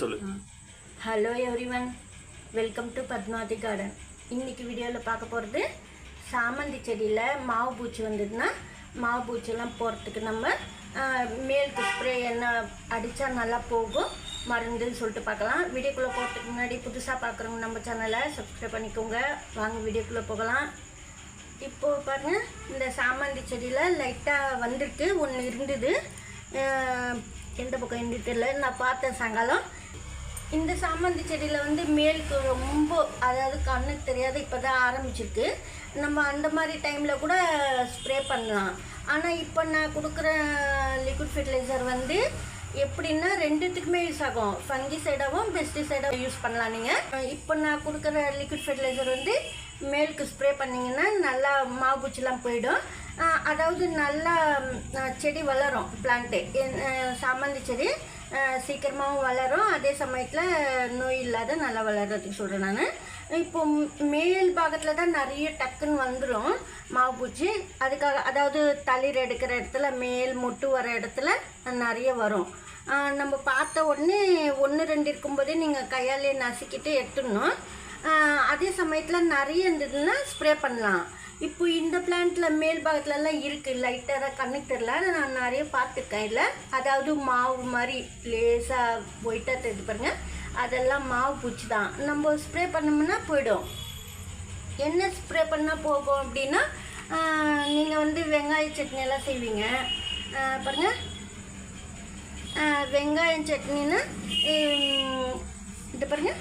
சொல்லு. Hello everyone welcome to Padmavathi garden இன்னைக்கு வீடியோவில் பார்க்க போகிறது சாமந்தி செடியில் மாவு பூச்சி வந்ததுன்னா மாவு பூச்சிலாம் போகிறதுக்கு நம்ம மேலுக்கு ஸ்ப்ரே என்ன அடித்தா நல்லா போகும். மருந்துன்னு சொல்லிட்டு பார்க்கலாம். வீடியோக்குள்ளே போகிறதுக்கு முன்னாடி புதுசாக பார்க்குறவங்க நம்ம சேனலை சப்ஸ்கிரைப் பண்ணிக்கோங்க. வாங்க வீடியோக்குள்ளே போகலாம். இப்போது பாருங்கள் இந்த சாமந்தி செடியில் லைட்டாக வந்திருக்கு. ஒன்று இருந்தது. எந்த பக்கம் இருந்துட்டு தெரியல. நான் பார்த்தேன் சாயங்காலம். இந்த சாமந்தி செடியில் வந்து மேலுக்கு ரொம்ப அதாவது கண்ணுக்கு தெரியாது இப்போ தான் ஆரம்பிச்சிருக்கு. நம்ம அந்த மாதிரி டைமில் கூட ஸ்ப்ரே பண்ணலாம். ஆனால் இப்போ நான் கொடுக்குற லிக்விட் ஃபெர்டிலைசர் வந்து எப்படின்னா ரெண்டுத்துக்குமே யூஸ் ஆகும். ஃபங்கி சைடாகவும் பெஸ்டிசைடாகவும் யூஸ் பண்ணலாம் நீங்கள் இப்போ நான் கொடுக்குற லிக்விட் ஃபெர்டிலைசர் வந்து மேலுக்கு ஸ்ப்ரே பண்ணிங்கன்னா நல்லா மாவு பூச்சிலாம் போயிடும். அதாவது நல்லா செடி வளரும் பிளான்ட்டு சாமந்தி செடி சீக்கிரமாகவும் வளரும். அதே சமயத்தில் நோய் இல்லாத நல்லா வளர்கிறதுக்கு சொல்கிறேன் நான். இப்போ மேல் பாகத்தில் தான் நிறைய டக்குன்னு வந்துடும் மாவு பூச்சி அதுக்காக அதாவது தளிர் எடுக்கிற இடத்துல மேல் மொட்டு வர இடத்துல நிறைய வரும். நம்ம பார்த்த உடனே ஒன்று ரெண்டு இருக்கும்போதே நீங்கள் கையாலே நசுக்கிட்டு எடுத்துடணும். அதே சமயத்தில் நிறைய இருந்ததுன்னா ஸ்ப்ரே பண்ணலாம். இப்போ இந்த பிளான்ட்டில் மேல் பாகத்துலலாம் இருக்குது லைட்டாக கண்ணுக்கு தெரில ஆனால் நான் நிறைய பார்த்துருக்கேன் இதில். அதாவது மாவு மாதிரி லேசாக ஒயிட்டாக தெரிஞ்சு பாருங்கள் அதெல்லாம் மாவு பூச்சி தான். நம்ம ஸ்ப்ரே பண்ணோம்னா போயிடும். என்ன ஸ்ப்ரே பண்ணால் போகும் அப்படின்னா நீங்கள் வந்து வெங்காய சட்னி எல்லாம் செய்வீங்க. பாருங்கள் பாருங்க. வெங்காயம் சட்னின்னா இது பாருங்க.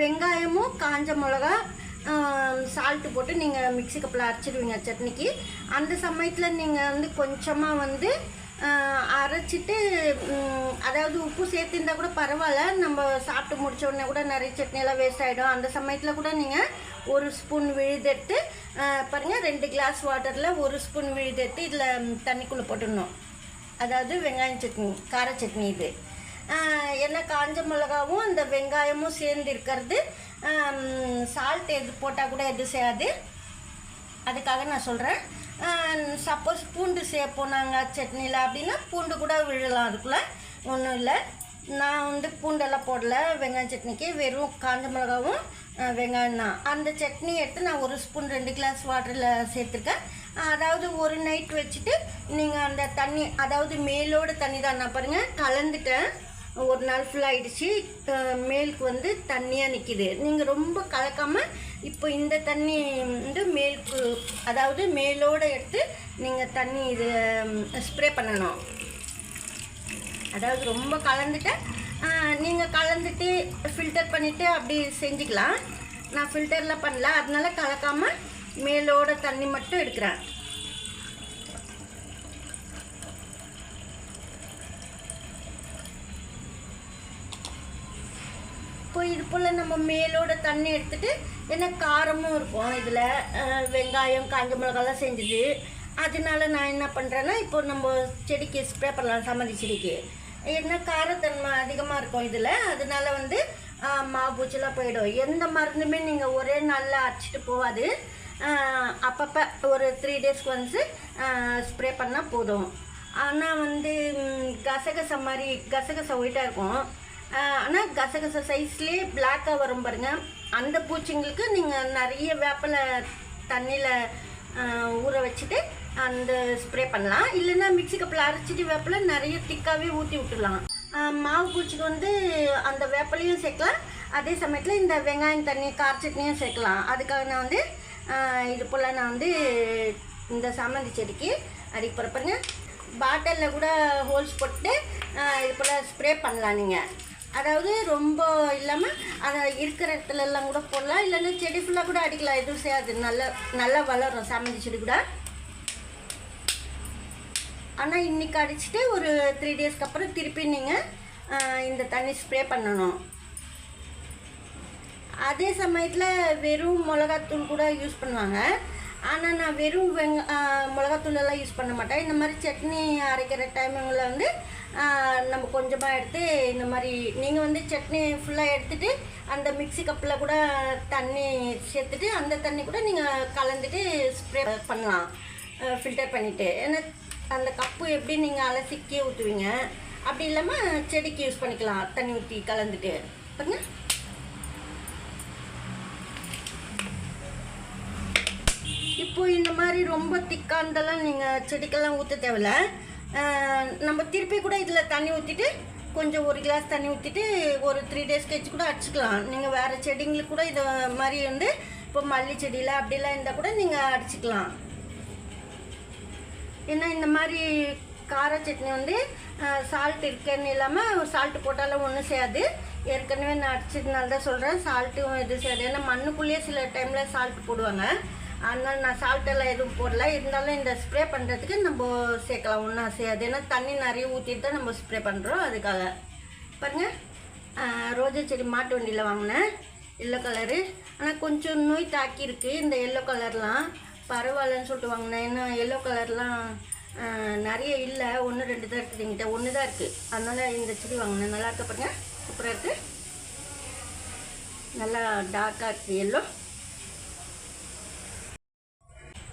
வெங்காயமும் காஞ்ச மிளகா சால்ட்டு போட்டு நீங்கள் மிக்ஸி கப்பில் அரைச்சிடுவீங்க சட்னிக்கு. அந்த சமயத்தில் நீங்கள் வந்து கொஞ்சமாக வந்து அரைச்சிட்டு அதாவது உப்பு சேர்த்துருந்தா கூட பரவாயில்ல. நம்ம சாப்பிட்டு முடிச்ச உடனே கூட நிறைய சட்னியெல்லாம் வேஸ்ட் ஆகிடும் அந்த சமயத்தில் கூட நீங்கள் ஒரு ஸ்பூன் விழுதெடுத்து பாருங்கள் ரெண்டு கிளாஸ் வாட்டரில் ஒரு ஸ்பூன் விழுதெடுத்து இதில் தண்ணிக்குள்ளே போட்டுடணும். அதாவது வெங்காயம் சட்னி கார சட்னி இது. ஏன்னா காஞ்ச மிளகாவும் அந்த வெங்காயமும் சேர்ந்து இருக்கிறது. சால்ட் எது போட்டால் கூட எதுவும் செய்யாது அதுக்காக நான் சொல்கிறேன் சப்போஸ் பூண்டு சேர்ப்போம் நாங்கள் சட்னியில் அப்படின்னா பூண்டு கூட விழலாம் அதுக்குள்ளே. ஒன்றும் இல்லை. நான் வந்து பூண்டெல்லாம் போடல. வெங்காயம் சட்னிக்கு வெறும் காஞ்ச மிளகாவும் வெங்காயம் தான். அந்த சட்னி எடுத்து நான் ஒரு ஸ்பூன் ரெண்டு கிளாஸ் வாட்டரில் சேர்த்துருக்கேன். அதாவது ஒரு நைட் வச்சுட்டு நீங்கள் அந்த தண்ணி அதாவது மேலோட தண்ணி தான். நான் பாருங்கள் கலந்துட்டேன். ஒரு நாள் ஃபுல்லாக ஆயிடுச்சு. மேலுக்கு வந்து தண்ணியாக நிற்கிது நீங்கள் ரொம்ப கலக்காமல் இப்போ இந்த தண்ணி வந்து மேலுக்கு அதாவது மேலோட எடுத்து நீங்கள் தண்ணி இது ஸ்ப்ரே பண்ணணும். அதாவது ரொம்ப கலந்துட்டு நீங்கள் கலந்துட்டு ஃபில்டர் பண்ணிவிட்டு அப்படி செஞ்சுக்கலாம். நான் ஃபில்டரில் பண்ணல. அதனால் கலக்காமல் மேலோட தண்ணி மட்டும் எடுக்கிறேன். இது போல் நம்ம மேலோட தண்ணி எடுத்துட்டு ஏன்னா காரமும் இருக்கும். இதில் வெங்காயம் காஞ்ச மிளகாலாம் செஞ்சது. அதனால நான் என்ன பண்ணுறேன்னா இப்போ நம்ம செடிக்கு ஸ்ப்ரே பண்ணலாம் சம்மந்தி செடிக்கு. ஏன்னா காரத்தன்மை அதிகமாக இருக்கும் இதில் அதனால வந்து மாபூச்செல்லாம் மாவு பூச்சிலாம் போயிடும். எந்த மருந்துமே நீங்கள் ஒரே நாளில் அரைச்சிட்டு போகாது. அப்பப்போ ஒரு த்ரீ டேஸ்க்கு வந்து ஸ்ப்ரே பண்ணால் போதும். ஆனால் வந்து கசகச மாதிரி கசகச ஒயிட்டாக இருக்கும். ஆனால் கசகச சைஸ்லேயே பிளாக்காக வரும் பாருங்கள் அந்த பூச்சிங்களுக்கு நீங்கள் நிறைய வேப்பலை தண்ணியில் ஊற வச்சுட்டு அந்த ஸ்ப்ரே பண்ணலாம். இல்லைன்னா மிக்ஸி கப்பில் அரைச்சிட்டு வேப்பில நிறைய திக்காகவே ஊற்றி விட்டுடலாம். மாவு பூச்சிக்கு வந்து அந்த வேப்பிலையும் சேர்க்கலாம். அதே சமயத்தில் இந்த வெங்காயம் தண்ணி கார் சட்னியும் சேர்க்கலாம். அதுக்காக நான் வந்து இது போல் நான் வந்து இந்த சாமந்தி செடிக்கு அடிக்க போகிறப்பங்க பாட்டிலில் கூட ஹோல்ஸ் போட்டு இது போல் ஸ்ப்ரே பண்ணலாம் நீங்கள் அதாவது ரொம்ப இல்லாமல் அதை இருக்கிற இடத்துல எல்லாம் கூட போடலாம். இல்லைன்னா செடி ஃபுல்லாக கூட அடிக்கலாம். எதுவும் செய்யாது. நல்லா நல்லா வளரும். சாமந்தி செடி கூட. ஆனால் இன்னைக்கு அடிச்சுட்டு ஒரு த்ரீ டேஸ்க்கு அப்புறம் திருப்பி நீங்கள் இந்த தண்ணி ஸ்ப்ரே பண்ணணும். அதே சமயத்தில் வெறும் மிளகாத்தூள் கூட யூஸ் பண்ணுவாங்க. ஆனால் நான் வெறும் வெங்க மிளகாத்தூளெல்லாம் மிளகாத்தூள் எல்லாம் யூஸ் பண்ண மாட்டேன். இந்த மாதிரி சட்னி அரைக்கிற டைமிங்கில் வந்து நம்ம கொஞ்சமாக எடுத்து இந்த மாதிரி நீங்கள் வந்து சட்னி ஃபுல்லாக எடுத்துகிட்டு அந்த மிக்ஸி கப்பில் கூட தண்ணி சேர்த்துட்டு அந்த தண்ணி கூட நீங்கள் கலந்துட்டு ஸ்ப்ரே பண்ணலாம். ஃபில்டர் பண்ணிவிட்டு ஏன்னா அந்த கப்பு எப்படி நீங்கள் அலசிக்கே ஊற்றுவீங்க அப்படி இல்லாமல் செடிக்கு யூஸ் பண்ணிக்கலாம். தண்ணி ஊற்றி கலந்துட்டு. பாருங்கள் இப்போ இந்த மாதிரி ரொம்ப திக்கானதெல்லாம் நீங்கள் செடிக்கெல்லாம் ஊற்ற தேவையில்ல. நம்ம திருப்பி கூட இதில் தண்ணி ஊற்றிட்டு கொஞ்சம் ஒரு கிளாஸ் தண்ணி ஊற்றிட்டு ஒரு த்ரீ டேஸ் கழிச்சு கூட அடிச்சுக்கலாம். நீங்கள் வேறு செடிங்களுக்கு கூட இது மாதிரி வந்து இப்போ மல்லி செடியில் அப்படிலாம் இருந்தால் கூட நீங்கள் அடிச்சுக்கலாம். ஏன்னா இந்த மாதிரி கார சட்னி வந்து சால்ட் இருக்கேன்னு இல்லாமல் சால்ட்டு போட்டாலும் ஒன்றும் செய்யாது. ஏற்கனவே நான் அடிச்சதுனால தான் சொல்கிறேன் சால்ட்டும் இது செய்யாது. ஏன்னா மண்ணுக்குள்ளேயே சில டைமில் சால்ட் போடுவாங்க. அதனால் நான் சால்ட்டெல்லாம் எதுவும் போடல. இருந்தாலும் இந்த ஸ்ப்ரே பண்ணுறதுக்கு நம்ம சேர்க்கலாம். ஒன்றும் செய்யாது ஏன்னா தண்ணி நிறைய ஊற்றிட்டு தான் நம்ம ஸ்ப்ரே பண்ணுறோம் அதுக்காக. பாருங்கள் ரோஜா செடி மாட்டு வண்டியில் வாங்கினேன். எல்லோ கலரு ஆனால் கொஞ்சம் நோய் தாக்கியிருக்கு இந்த எல்லோ கலர்லாம் பரவாயில்லன்னு சொல்லிட்டு வாங்கினேன். ஏன்னா எல்லோ கலர்லாம் நிறைய இல்லை. ஒன்று ரெண்டு தான் இருக்குது எங்கிட்ட ஒன்று தான் இருக்குது அதனால் இந்த செடி வாங்கினேன். நல்லா இருக்க பாருங்கள் சூப்பராக இருக்குது நல்லா டார்க்காக இருக்குது எல்லோ